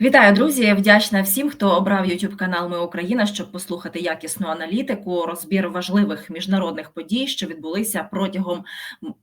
Вітаю, друзі! Вдячна всім, хто обрав youtube канал Ми Україна, щоб послухати якісну аналітику, розбір важливих міжнародних подій, що відбулися протягом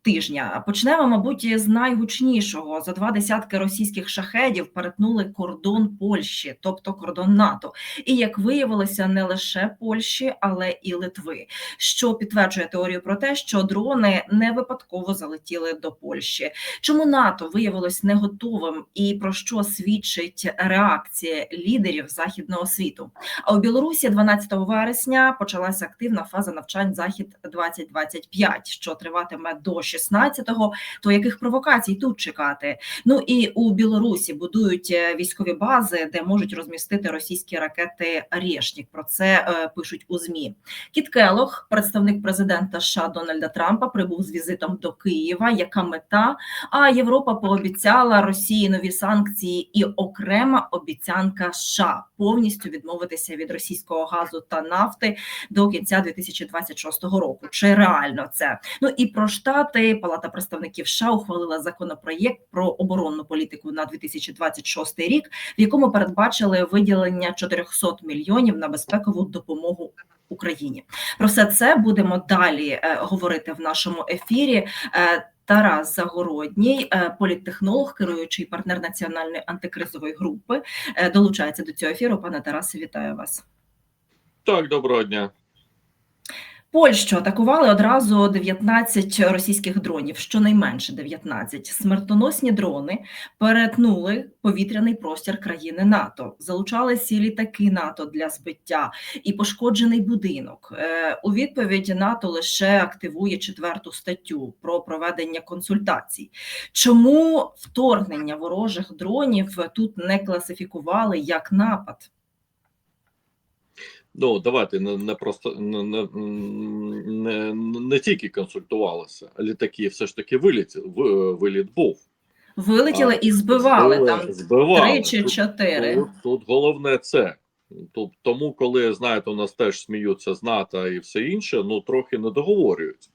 тижня. Почнемо, мабуть, з найгучнішого за два десятки російських шахедів перетнули кордон Польщі, тобто кордон НАТО, і як виявилося, не лише Польщі, але і Литви, що підтверджує теорію про те, що дрони не випадково залетіли до Польщі. Чому НАТО виявилось не готовим і про що свідчить? Реакції лідерів західного світу. А у Білорусі 12 вересня почалася активна фаза навчань захід 2025 що триватиме до 16-го, То яких провокацій тут чекати? Ну і у Білорусі будують е, військові бази, де можуть розмістити російські ракети «Решнік». Про це е, пишуть у змі. Кіт Келох, представник президента США Дональда Трампа, прибув з візитом до Києва. Яка мета? А Європа пообіцяла Росії нові санкції і окремо окрема обіцянка США повністю відмовитися від російського газу та нафти до кінця 2026 року. Чи реально це? Ну і про штати Палата представників США ухвалила законопроєкт про оборонну політику на 2026 рік, в якому передбачили виділення 400 мільйонів на безпекову допомогу. Україні про все це будемо далі е, говорити в нашому ефірі. Е, Тарас Загородній, е, політтехнолог, керуючий партнер національної антикризової групи, е, долучається до цього ефіру. Пане Тарасе, вітаю вас. Так, доброго дня. Польщу атакували одразу 19 російських дронів, щонайменше 19. смертоносні дрони перетнули повітряний простір країни НАТО, залучали сі літаки НАТО для збиття і пошкоджений будинок. Е, у відповідь НАТО лише активує четверту статтю про проведення консультацій. Чому вторгнення ворожих дронів тут не класифікували як напад? Ну давайте не не просто не не, не, не тільки консультувалися, літаки все ж таки вилітіли. Виліт був. Вилетіли а, і збивали, збивали там збивали. три чи чотири. Тут, тут головне це. Тут тому, коли знаєте, у нас теж сміються з НАТО і все інше, ну трохи не договорюють.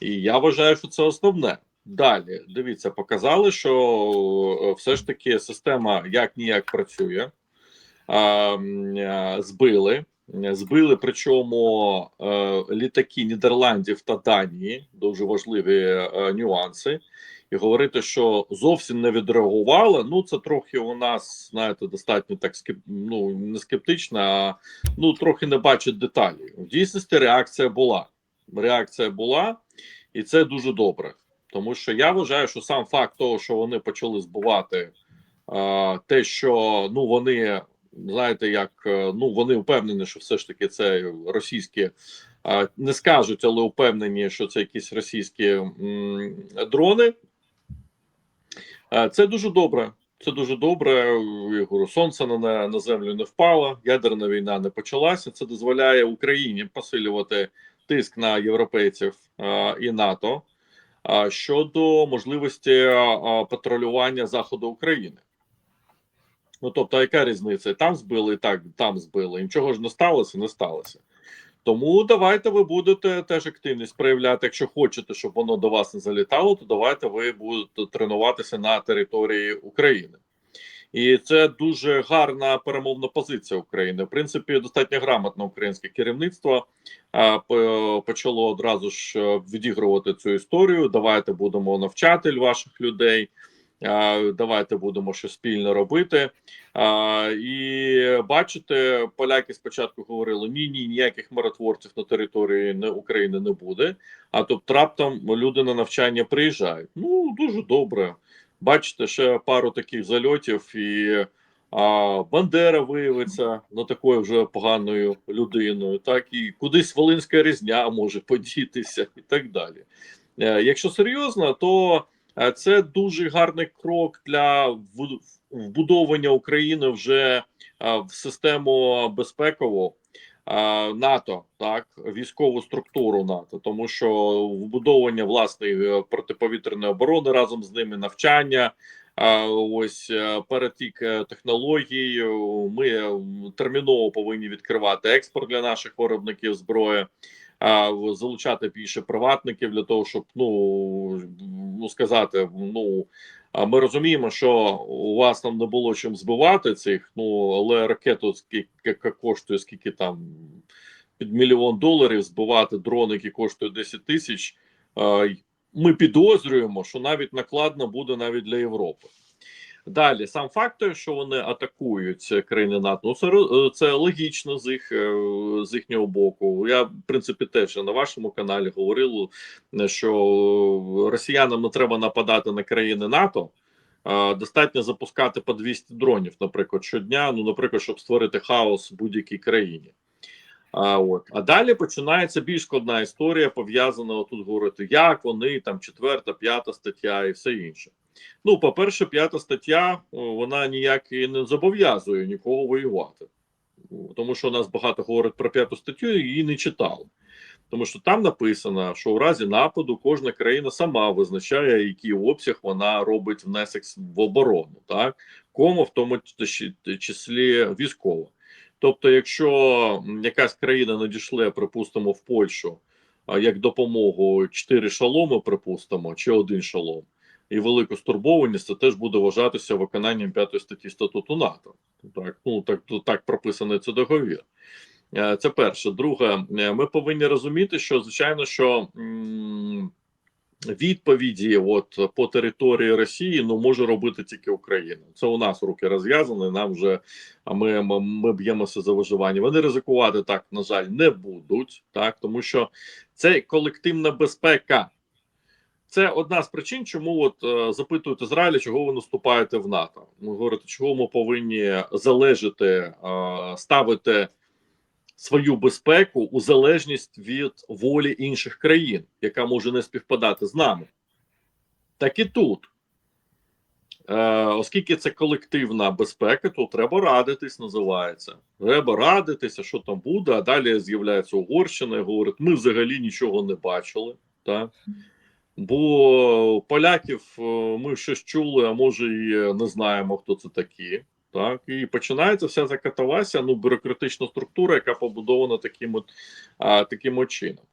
І я вважаю, що це основне. Далі дивіться, показали, що все ж таки система як ніяк працює, а, збили. Збили причому е, літаки Нідерландів та Данії, дуже важливі е, нюанси, і говорити, що зовсім не відреагували. Ну це трохи у нас, знаєте, достатньо так скеп... ну, не скептично, а ну трохи не бачить деталі. В дійсності реакція була. Реакція була, і це дуже добре. Тому що я вважаю, що сам факт того, що вони почали збувати е, те, що ну вони знаєте, як е, ну вони впевнені, що все ж таки це російські не скажуть, але впевнені, що це якісь російські дрони. Це дуже добре. Це дуже добре. Я сонце на на землю не впало, ядерна війна не почалася. Це дозволяє Україні посилювати тиск на європейців а, і НАТО щодо можливості патрулювання заходу України. Ну тобто, яка різниця? Там збили, так там збили. Нічого ж не сталося, не сталося. Тому давайте ви будете теж активність проявляти. Якщо хочете, щоб воно до вас не залітало, то давайте ви будете тренуватися на території України. І це дуже гарна перемовна позиція України. В принципі, достатньо грамотне українське керівництво почало одразу ж е, відігрувати цю історію. Давайте будемо навчати ваших людей. Давайте будемо щось спільно робити. І бачите, поляки спочатку говорили: ні, ні, ніяких миротворців на території України не буде. А тобто раптом люди на навчання приїжджають. Ну дуже добре. Бачите, ще пару таких зальотів, і а, Бандера виявиться на такою вже поганою людиною, так і кудись Волинська різня може подітися, і так далі. Е, якщо серйозно, то це дуже гарний крок для вбудовування України вже е, в систему безпекову е, НАТО, так військову структуру НАТО, тому що вбудовування власної протиповітряної оборони разом з ними навчання. Ось перетік технологій. Ми терміново повинні відкривати експорт для наших виробників зброї залучати більше приватників для того, щоб ну ну сказати, ну ми розуміємо, що у вас там не було чим збивати цих. Ну але ракету скільки яка коштує, скільки там під мільйон доларів збивати дрон, який коштує 10 тисяч. Ми підозрюємо, що навіть накладно буде навіть для Європи. Далі, сам факт, що вони атакують країни НАТО, ну це, це логічно з їх е, з їхнього боку. Я в принципі теж на вашому каналі говорив, е, що росіянам не треба нападати на країни НАТО. Достатньо запускати по 200 дронів, наприклад, щодня. Ну, наприклад, щоб створити хаос в будь-якій країні. А от а далі починається більш складна історія, пов'язана тут говорити, як вони там четверта, п'ята стаття і все інше. Ну, по-перше, п'ята стаття вона ніяк і не зобов'язує нікого воювати, тому що нас багато говорить про п'яту статтю, і її не читали. Тому що там написано, що у разі нападу кожна країна сама визначає, який обсяг вона робить внесок в оборону, так кому в тому числі- військово. Тобто, якщо якась країна надійшле, припустимо, в Польщу як допомогу 4 шаломи, припустимо, чи один шалом, і велику стурбованість, це теж буде вважатися виконанням п'ятої статті статуту НАТО. Так, ну так, так прописаний це договір. Е, Це перше. Друге, е, ми повинні розуміти, що звичайно, що відповіді, от по території Росії, ну може робити тільки Україна. Це у нас руки розв'язані. Нам вже ми, ми б'ємося за виживання. Вони ризикувати так, на жаль, не будуть, так тому що це колективна безпека. Це одна з причин, чому от е, запитують Ізраїля, чого ви наступаєте в НАТО. Ви говорите, чого ми повинні залежати, е, ставити свою безпеку у залежність від волі інших країн, яка може не співпадати з нами. Так і тут. Е, оскільки це колективна безпека, то треба радитись, називається. Треба радитися, що там буде. А далі з'являється Угорщина і говорить: ми взагалі нічого не бачили. Так? Бо поляків е, ми щось чули, а може і не знаємо, хто це такі. Так, і починається вся ця катавасія, ну, бюрократична структура, яка побудована таким от, а, таким от чином.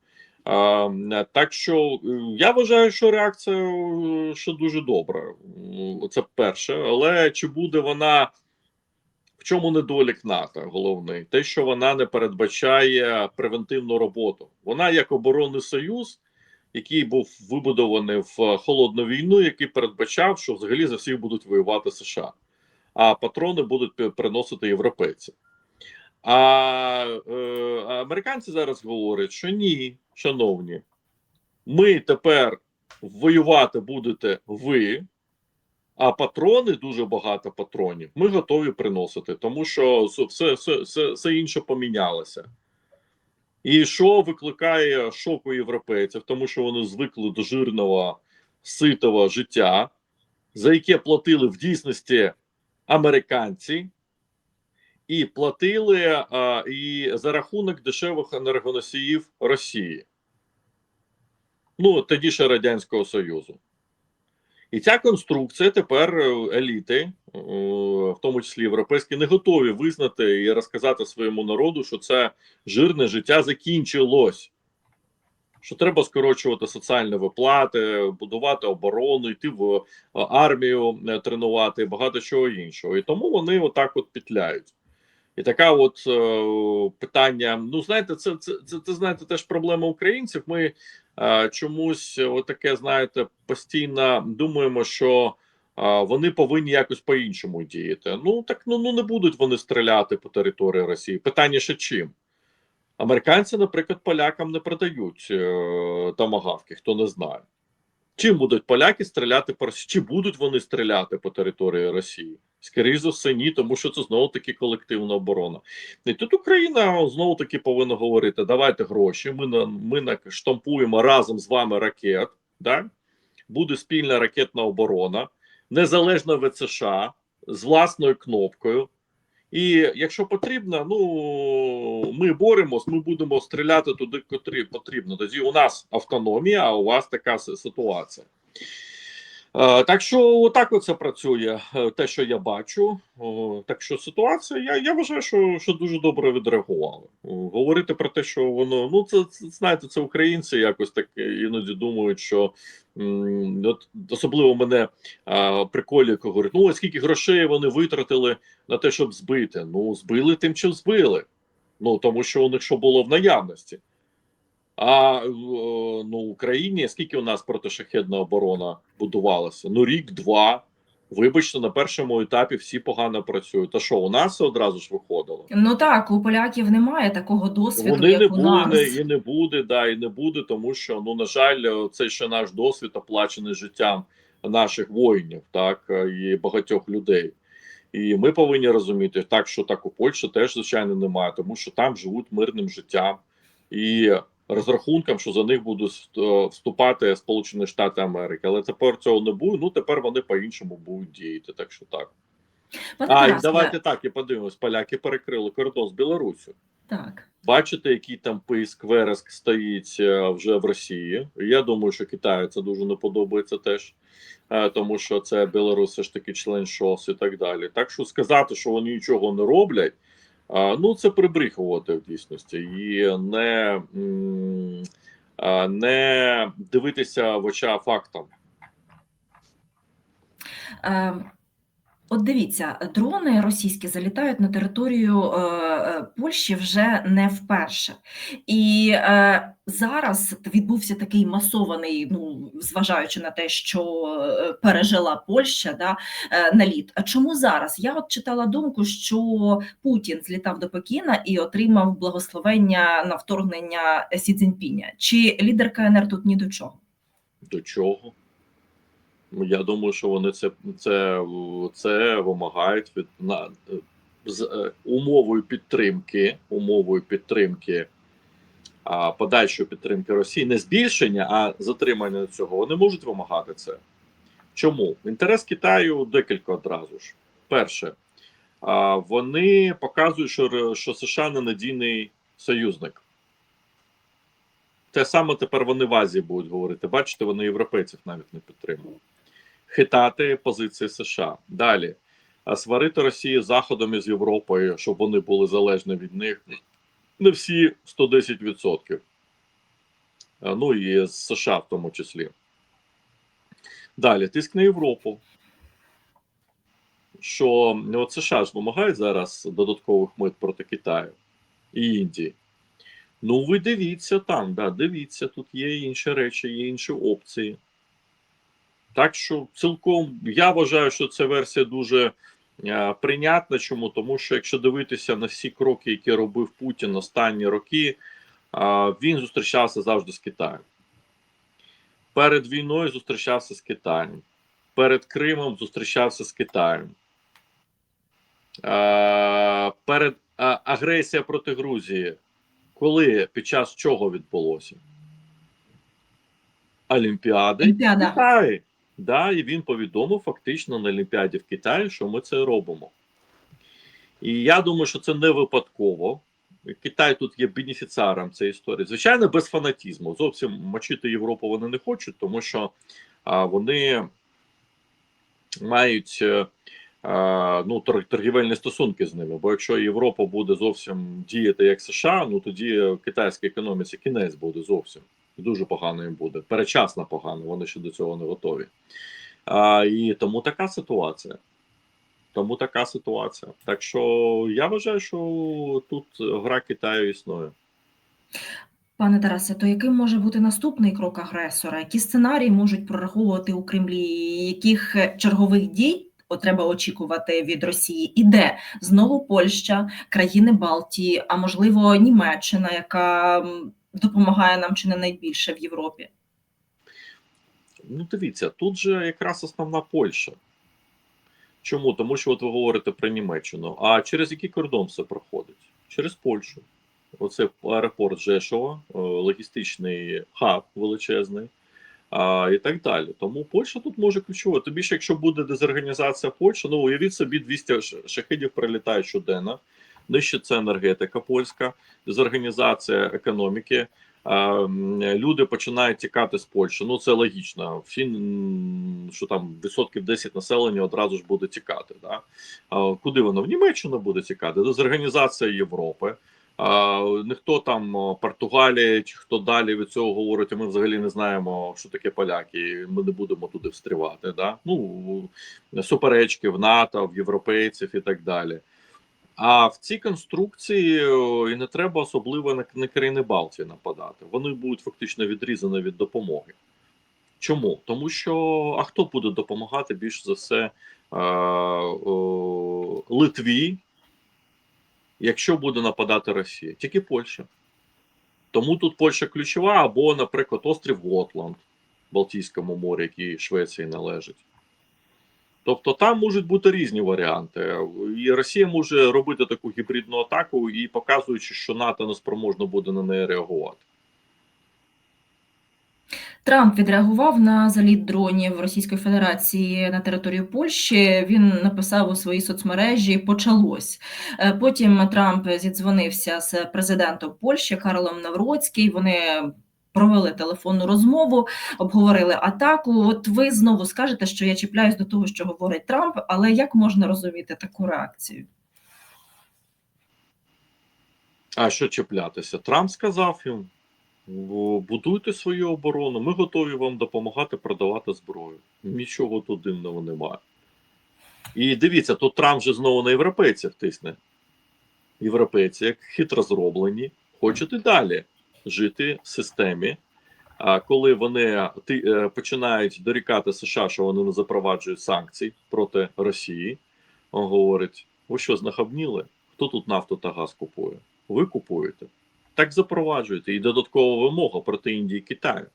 А, так що е, я вважаю, що реакція е, ще дуже добра. Це перше, але чи буде вона в чому недолік НАТО головний? Те, що вона не передбачає превентивну роботу. Вона як оборонний союз, який був вибудований в холодну війну, який передбачав, що взагалі за всіх будуть воювати США, а патрони будуть приносити європейці. А е, американці зараз говорять, що ні, шановні, ми тепер воювати будете ви, а патрони дуже багато патронів. Ми готові приносити, тому що все, все, все, все інше помінялося. І що викликає шок у європейців, тому що вони звикли до жирного, ситого життя, за яке платили в дійсності американці, і платили а, і за рахунок дешевих енергоносіїв Росії. Ну, тоді ще Радянського Союзу. І ця конструкція тепер е, еліти, е, в тому числі європейські, не готові визнати і розказати своєму народу, що це жирне життя закінчилось. Що треба скорочувати соціальні виплати, будувати оборону, йти в е, армію тренувати, і багато чого іншого. І тому вони отак от петляють. І така от е, питання: ну, знаєте, це, це, це, це знаєте, теж проблема українців. Ми чомусь, отаке, знаєте, постійно думаємо, що е, вони повинні якось по-іншому діяти. Ну так ну, ну не будуть вони стріляти по території Росії. Питання ще чим? Американці, наприклад, полякам не продають е, томагавки, хто не знає. Чим будуть поляки стріляти по Росії? Чи будуть вони стріляти по території Росії? Скоріше за все, ні, тому що це знову таки колективна оборона. І тут Україна знову таки повинна говорити: давайте гроші. Ми на ми наштампуємо разом з вами ракет. Да? Буде спільна ракетна оборона, незалежно від США з власною кнопкою. І якщо потрібно, ну ми боремось, ми будемо стріляти туди, куди потрібно. Тоді у нас автономія, а у вас така ситуація. Е, Так що отак оце працює, е, те, що я бачу. Так що ситуація, я, я вважаю, що, що дуже добре відреагували. Говорити про те, що воно, ну це, це знаєте, це українці якось так іноді думають, що от особливо мене а, приколює, коли говорять, ну скільки грошей вони витратили на те, щоб збити. Ну, збили тим, чим збили. Ну тому що у них що було в наявності. А е, ну, Україні скільки у нас протишахедна оборона будувалася? Ну, рік-два. Вибачте, на першому етапі всі погано працюють. Та що, у нас одразу ж виходило? Ну так, у поляків немає такого досвіду, Вони як не у нас. і не буде, да, і не буде, тому що, ну, на жаль, це ще наш досвід, оплачений життям наших воїнів, так, і багатьох людей. І ми повинні розуміти, так що так у Польщі теж, звичайно, немає, тому що там живуть мирним життям і розрахунком, що за них будуть е, вступати Сполучені Штати Америки. Але тепер цього не буде. Ну тепер вони по-іншому будуть діяти. Так що так. Пане А і давайте так і подивимось. Поляки перекрили кордон з Білоруссю. Так. Бачите, який там писк, вереск стоїть е, вже в Росії. Я думаю, що Китаю це дуже не подобається теж, е, тому що це Білорусь все ж таки член ШОС і так далі. Так що сказати, що вони нічого не роблять, ну це прибріхувати в дійсності і не, не дивитися в оча фактам. Е, От дивіться, дрони російські залітають на територію е, е, Польщі вже не вперше. І е, зараз відбувся такий масований, ну зважаючи на те, що пережила Польща, да, наліт. А чому зараз? Я от читала думку, що Путін злітав до Пекіна і отримав благословення на вторгнення Сі Цзіньпіня. Чи лідер КНР тут ні до чого? До чого? Ну, Я думаю, що вони це, це, це вимагають від на з е, умовою підтримки, умовою підтримки, а подальшої підтримки Росії, не збільшення, а затримання цього. Вони можуть вимагати це. Чому? Інтерес Китаю декілька одразу ж. Перше, а, вони показують, що, що США ненадійний союзник. Те саме тепер вони в Азії будуть говорити. Бачите, вони європейців навіть не підтримують. Хитати позиції США. Далі. Сварити Росію Заходом з Європою, щоб вони були залежні від них. Не всі 110%. Ну і з США в тому числі. Далі, тиск на Європу. Що ну, от США ж вимагають зараз додаткових мит проти Китаю і Індії. Ну, ви дивіться там, да, дивіться, тут є інші речі, є інші опції. Так що цілком я вважаю, що ця версія дуже е, прийнятна. Чому? Тому що якщо дивитися на всі кроки, які робив Путін останні роки, е, він зустрічався завжди з Китаєм. Перед війною зустрічався з Китаєм. Перед Кримом зустрічався з Китаєм. Е, перед а, агресія проти Грузії. Коли під час чого відбулося? Олімпіади Олімпіада. в Китаї. Да, і він повідомив фактично на Олімпіаді в Китаї, що ми це робимо. І я думаю, що це не випадково. Китай тут є бенефіціаром цієї історії. Звичайно, без фанатізму. Зовсім мочити Європу вони не хочуть, тому що а, вони мають е, а, ну, торгівельні стосунки з ними. Бо якщо Європа буде зовсім діяти як США, ну тоді китайській економіці кінець буде зовсім. Дуже погано їм буде. Перечасно погано, вони ще до цього не готові. А, і тому така ситуація. Тому така ситуація. Так що я вважаю, що тут гра Китаю існує. Пане Тарасе, то яким може бути наступний крок агресора? Які сценарії можуть прораховувати у Кремлі? Яких чергових дій треба очікувати від Росії? І де знову Польща, країни Балтії, а можливо Німеччина, яка допомагає нам чи не найбільше в Європі? Ну, дивіться, тут же якраз основна Польща. Чому? Тому що от ви говорите про Німеччину. А через який кордон все проходить? Через Польщу. Оце аеропорт Жешова, е, логістичний хаб величезний. А, і так далі. Тому Польща тут може ключова. Тобі більше, якщо буде дезорганізація Польщі, ну уявіть собі 200 ш- шахедів прилітають щоденно. Нижче це енергетика польська, дезорганізація економіки. люди починають тікати з Польщі. Ну це логічно. Всі що там відсотків 10 населення одразу ж буде тікати. Да? Куди воно? В Німеччину буде тікати, до Організація Європи. Ніхто там Португалія чи хто далі від цього говорить, ми взагалі не знаємо, що таке поляки. Ми не будемо туди встрівати. Да? Ну суперечки в НАТО, в європейців і так далі. А в цій конструкції і не треба особливо на, на країни Балтії нападати. Вони будуть фактично відрізані від допомоги. Чому? Тому що а хто буде допомагати більш за все е, о, Литві, якщо буде нападати Росія? Тільки Польща. Тому тут Польща ключова, або, наприклад, острів Готланд в Балтійському морі, який Швеції належить. Тобто там можуть бути різні варіанти, і Росія може робити таку гібридну атаку і показуючи, що НАТО не спроможно буде на неї реагувати. Трамп відреагував на заліт дронів Російської Федерації на територію Польщі. Він написав у своїй соцмережі Почалось. Е, Потім Трамп зідзвонився з президентом Польщі Карлом Навроцький. Вони провели телефонну розмову, обговорили атаку. От ви знову скажете, що я чіпляюсь до того, що говорить Трамп, але як можна розуміти таку реакцію? А що чіплятися? Трамп сказав їм: будуйте свою оборону, ми готові вам допомагати продавати зброю. Нічого тут дивного немає. І дивіться, тут Трамп же знову на європейців тисне. Європейці, як хитро зроблені, хочуть і далі жити в системі. А коли вони ти, е, починають дорікати США, що вони не запроваджують санкцій проти Росії, він говорить: ви що, знахабніли? Хто тут нафту та газ купує? Ви купуєте. Так запроваджуєте. І додаткова вимога проти Індії і Китаю.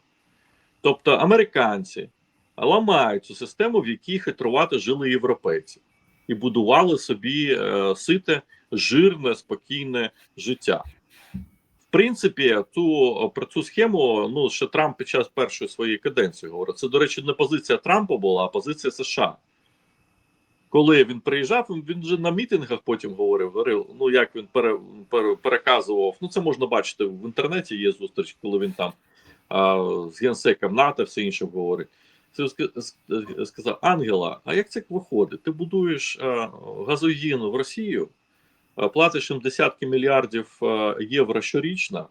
Тобто американці ламають цю систему, в якій хитрувати жили європейці, і будували собі е, сите, жирне, спокійне життя. Принципі, ту про цю схему ну ще Трамп під час першої своєї каденції говорить. Це, до речі, не позиція Трампа була, а позиція США. Коли він приїжджав, він, вже на мітингах потім говорив, говорив, ну як він пере, пере, переказував. Ну це можна бачити в інтернеті. Є зустріч, коли він там а, з генсеком НАТО, все інше говорить. Це сказав Ангела. А як це виходить? Ти будуєш а, газогін в Росію, платиш десятки мільярдів євро щорічно,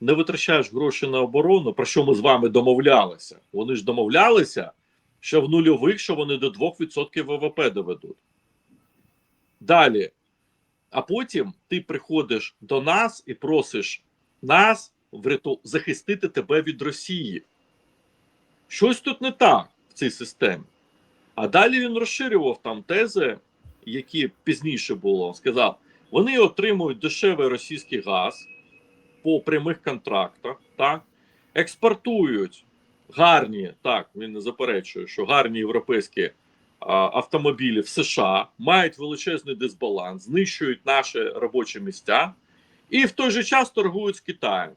не витрачаєш гроші на оборону, про що ми з вами домовлялися. Вони ж домовлялися, що в нульових, що вони до 2% ВВП доведуть. Далі. А потім ти приходиш до нас і просиш нас захистити тебе від Росії. Щось тут не так в цій системі. А далі він розширював там тези, які пізніше було. Сказав: вони отримують дешевий російський газ по прямих контрактах, так, експортують гарні, так, він не заперечує, що гарні європейські а, автомобілі в США мають величезний дисбаланс, знищують наші робочі місця і в той же час торгують з Китаєм.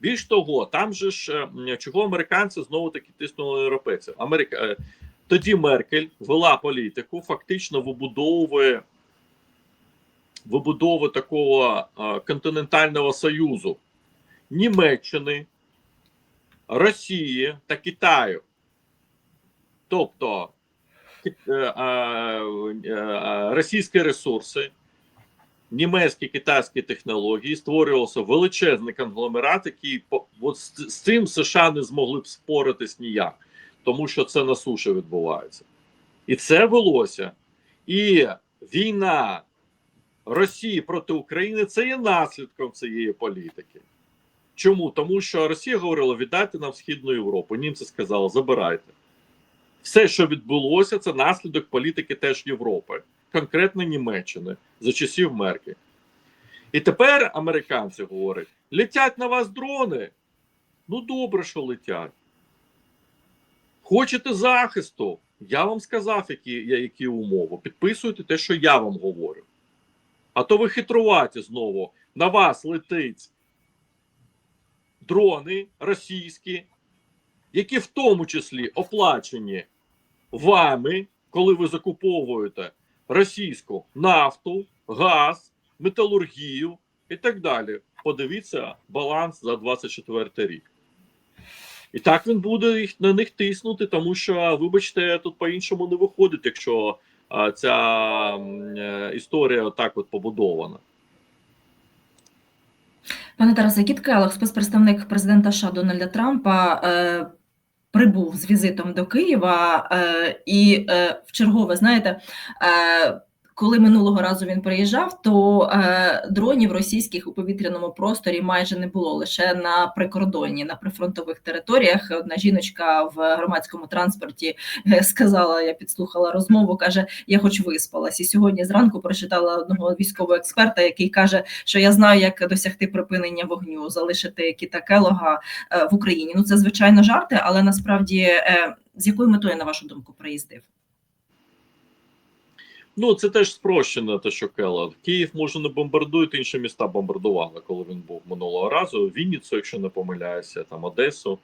Більш того, там же ж е, чого американці знову таки тиснули європейців. Америка е, тоді Меркель вела політику, фактично вибудовує вибудову такого континентального союзу Німеччини, Росії та Китаю. Тобто е, е, е, російські ресурси, німецькі китайські технології створювався величезний конгломерат, який от з, з цим США не змогли б споритись ніяк, тому що це на суші відбувається. І це велося. І війна Росії проти України це є наслідком цієї політики. Чому? Тому що Росія говорила: віддайте нам Східну Європу. Німці сказали, забирайте. Все, що відбулося, це наслідок політики теж Європи, конкретно Німеччини за часів Меркель. І тепер американці говорять: летять на вас дрони. Ну, добре, що летять. Хочете захисту? Я вам сказав, які, які умови. Підписуйте те, що я вам говорю. А то ви хитруваті знову. На вас летить дрони російські, які в тому числі оплачені вами, коли ви закуповуєте російську нафту, газ, металургію і так далі. подивіться баланс за 24 рік. І так він буде їх на них тиснути, тому що, вибачте, тут по-іншому не виходить, якщо ця е, історія так от побудована. Пане Тарасе, Кіт Келлог, спецпредставник президента США Дональда Трампа, е, прибув з візитом до Києва е, і е, в чергове, знаєте, е, коли минулого разу він приїжджав, то е, дронів російських у повітряному просторі майже не було лише на прикордонні, на прифронтових територіях. Одна жіночка в громадському транспорті е, сказала: я підслухала розмову, каже: Я хоч виспалась. І сьогодні зранку прочитала одного військового експерта, який каже, що я знаю, як досягти припинення вогню, залишити Кіта Келога е, в Україні. Ну це звичайно жарти, але насправді з якою метою, на вашу думку, приїздив? Ну, це теж спрощено, те, що Келла. Київ, може, не бомбардують, інші міста бомбардували, коли він був минулого разу. Вінницю, якщо не помиляюся, там Одесу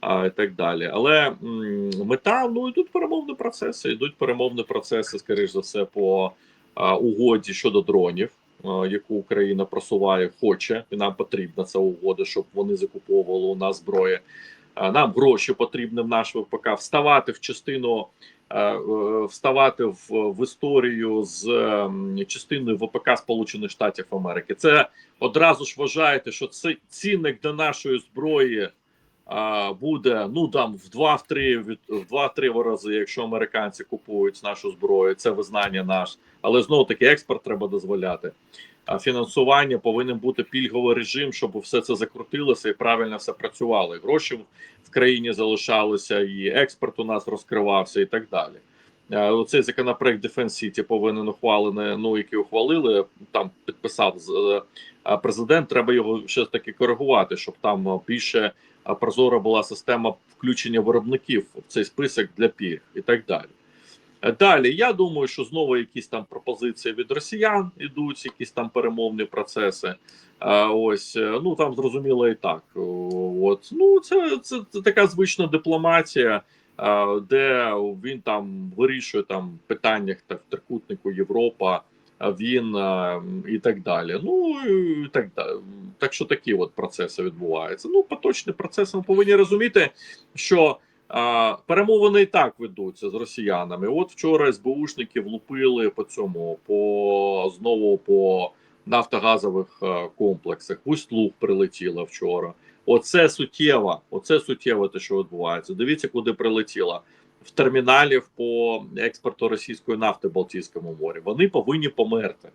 а, і так далі. Але м, мета ну йдуть перемовні процеси. Йдуть перемовні процеси, скоріш за все, по а, угоді щодо дронів, а, яку Україна просуває, хоче, і нам потрібна ця угода, щоб вони закуповували у нас зброї. Нам гроші потрібні в наш ВПК вставати в частину е, вставати в, в історію з ем, частиною ВПК Сполучених Штатів Америки. Це одразу ж вважаєте, що це цінник до нашої зброї буде ну там в 2-3 від в 2-3 рази, якщо американці купують нашу зброю. Це визнання наш, але знову таки експорт треба дозволяти. Фінансування повинен бути пільговий режим, щоб все це закрутилося і правильно все працювало. І гроші в країні залишалися, і експорт у нас розкривався, і так далі. Е, Оцей законопроект Defense City повинен ухвалений, ну який ухвалили, там підписав е, президент. Треба його ще таки коригувати, щоб там е, більше е, прозора була система включення виробників в цей список для пільг і так далі. Е, Далі я думаю, що знову якісь там пропозиції від росіян ідуть, якісь там перемовні процеси. Е, Ось е, ну там зрозуміло і так. От ну це, це, це така звична дипломатія, де він там вирішує там питання так, в трикутнику Європа, він і так далі. Ну і так далі. Так що такі от процеси відбуваються. Ну, поточні процеси ми повинні розуміти, що. Перемовини і так ведуться з росіянами. От вчора СБУшники влупили по цьому, по знову по нафтогазових е, комплексах. Пусть луг прилетіла вчора. Оце суттєво, оце суттєво те, що відбувається. Дивіться, куди прилетіла. В терміналів по експорту російської нафти в Балтійському морі. Вони повинні померти.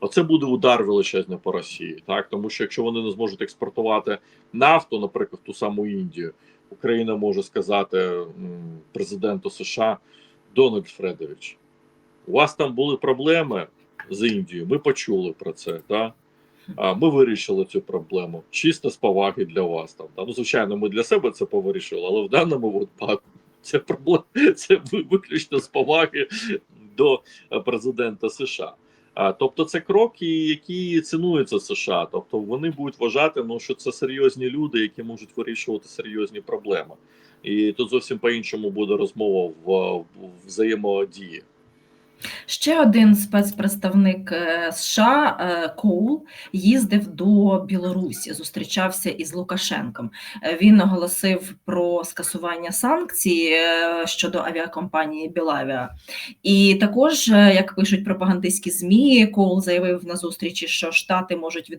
Оце буде удар величезний по Росії, так тому що якщо вони не зможуть експортувати нафту, наприклад, ту саму Індію, Україна може сказати президенту США Дональд Фредович, у вас там були проблеми з Індією. Ми почули про це. Так? А ми вирішили цю проблему чисто з поваги для вас. Там та ну звичайно, ми для себе це повирішили, але в даному випадку це проблема це виключно з поваги до президента США. Тобто, це кроки, які цінуються США. Тобто, вони будуть вважати, ну що це серйозні люди, які можуть вирішувати серйозні проблеми. І тут зовсім по-іншому буде розмова в, в взаємодії. Ще один спецпредставник е, США е, Коул їздив до Білорусі, зустрічався із Лукашенком. Е, Він оголосив про скасування санкцій щодо авіакомпанії Білавіа. І також, як пишуть пропагандистські змі, Коул заявив на зустрічі, що Штати можуть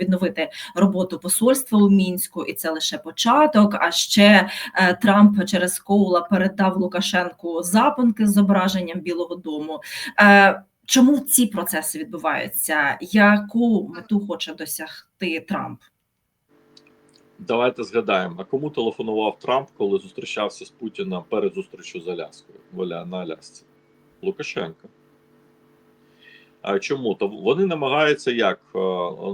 відновити роботу посольства у мінську, і це лише початок. А ще Трамп через Коула передав Лукашенку запонки з зображенням Білого Дому. Е, Чому ці процеси відбуваються? Яку мету хоче досягти Трамп? Давайте згадаємо, а кому телефонував Трамп, коли зустрічався з Путіним перед зустрічю з Аляскою на Алясці? Лукашенко. А чому? То вони намагаються як? Е,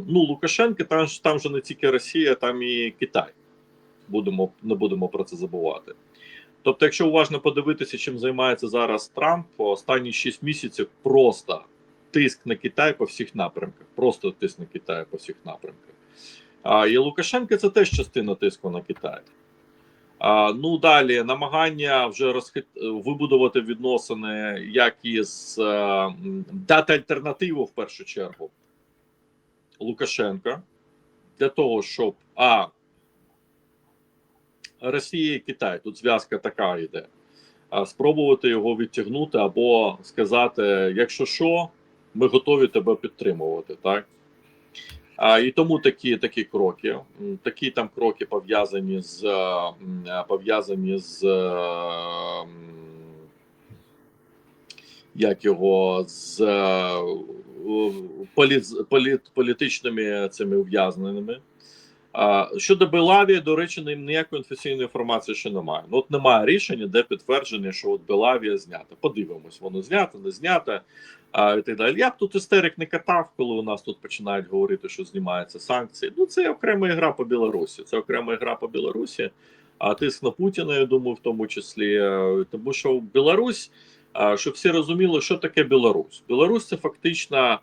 Ну, Лукашенко, там там же не тільки Росія, там і Китай. Будемо, не будемо про це забувати. Тобто, якщо уважно подивитися, чим займається зараз Трамп, останні 6 місяців просто тиск на Китай по всіх напрямках. Просто тиск на Китай по всіх напрямках. А, і Лукашенко це теж частина тиску на Китай. А, ну далі намагання вже розхит... вибудувати відносини, як із е, м, дати альтернативу в першу чергу Лукашенка для того, щоб а Росія і Китай, тут зв'язка така йде. Спробувати його відтягнути або сказати: якщо що, ми готові тебе підтримувати, так? А, і тому такі такі кроки, такі там кроки пов'язані з е, е, пов'язані з е, як його з політ, політ, політичними цими ув'язненими. Щодо Белавії, до речі, ніякої офіційної інформації ще немає. Ну, от немає рішення, де підтвердження, що от Белавія знята. Подивимось, воно знято, не знято. І так далі. Я б тут істерик не катав, коли у нас тут починають говорити, що знімаються санкції. Ну, це окрема гра по Білорусі. Це окрема гра по Білорусі. А тиск на Путіна, я думаю, в тому числі. Е, Тому що Білорусь, щоб всі розуміли, що таке Білорусь. Білорусь це фактично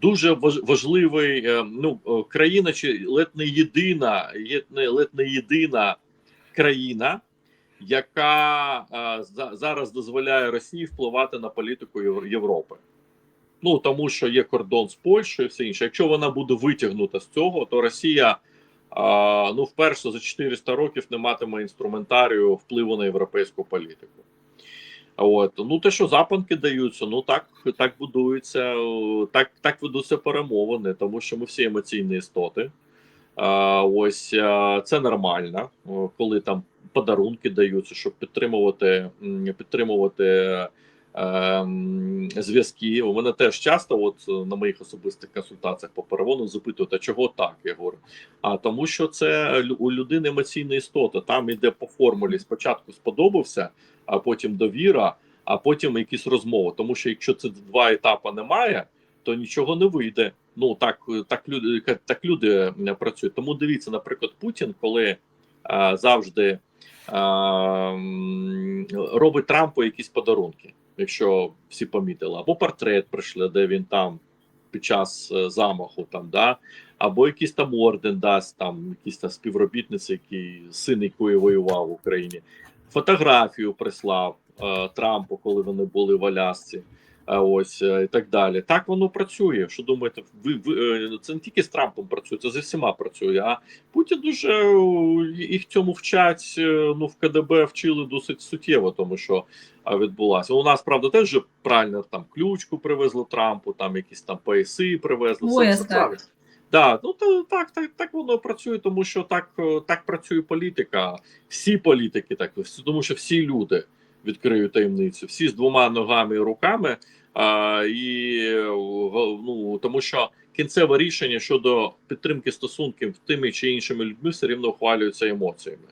дуже важ- важливий е, ну, е, країна, чи ледь не єдина, ледь не єдина країна, яка е, за- зараз дозволяє Росії впливати на політику Європи. Ну тому що є кордон з Польщею, і все інше. Якщо вона буде витягнута з цього, то Росія ну вперше за 400 років не матиме інструментарію впливу на європейську політику. От ну те, що запанки даються, ну так так будується, о, так так ведуться перемовини, тому що ми всі емоційні істоти. А, ось це нормально, коли там подарунки даються, щоб підтримувати підтримувати ем, зв'язки. У мене теж часто, от на моїх особистих консультаціях по переводу, запитують, а чого так? Я говорю. А тому, що це у людини емоційна істота. Там іде по формулі спочатку сподобався, а потім довіра, а потім якісь розмови. Тому що якщо це два етапи немає, то нічого не вийде. Ну так, так люди так люди е, працюють. Тому дивіться, наприклад, Путін, коли е, завжди е, м, робить Трампу якісь подарунки, якщо всі помітили, або портрет прийшли, де він там під час е, замаху, там да, або якийсь там орден дасть там якісь там співробітниці, який син якої воював в Україні. Фотографію прислав е, Трампу, коли вони були в Алясці. А ось е, і так далі. Так воно працює. Що думаєте, ви, ви е, це не тільки з Трампом працює, це зі всіма працює. А Путін дуже е, їх цьому вчать. е, Ну в КДБ вчили досить суттєво, тому що відбулася. У нас правда теж правильно там ключку привезли Трампу, там якісь там пояси привезли. Все, так. правильно. Да, ну то так, так, так воно працює, тому що так, е, так працює політика. Всі політики так, тому що всі люди відкриють таємницю, всі з двома ногами і руками. А, і е, ну тому що кінцеве рішення щодо підтримки стосунків тими чи іншими людьми все рівно ухвалюється емоціями.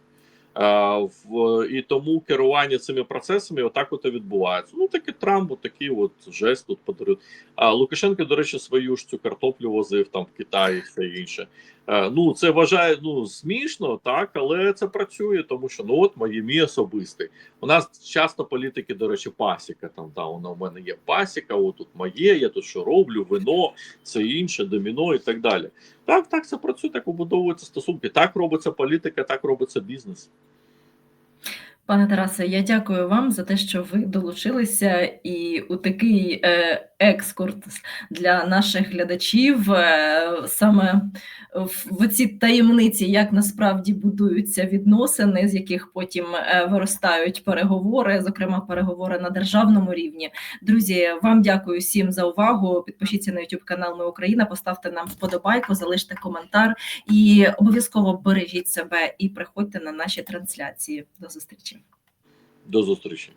А, в, і тому керування цими процесами отак от і відбувається. Ну таки Трамп, такий от жест тут подарує. А Лукашенко, до речі, свою ж цю картоплю возив там в Китаї все інше. Е, ну це вважає ну смішно, так, але це працює, тому що ну от мої мій особистий. У нас часто політики, до речі, пасіка. Там та вона у мене є пасіка, от тут моє, я тут що роблю, вино, все інше, доміно і так далі. Так, так це працює, так побудовуються стосунки. Так робиться політика, так робиться бізнес. Пане Тарасе, я дякую вам за те, що ви долучилися, і у такий е, екскурс для наших глядачів е, саме в, ці таємниці, як насправді будуються відносини, з яких потім е, виростають переговори, зокрема переговори на державному рівні. Друзі, вам дякую всім за увагу. Підпишіться на YouTube канал Ми Україна, поставте нам вподобайку, залиште коментар і обов'язково бережіть себе і приходьте на наші трансляції. До зустрічі. До зустрічі.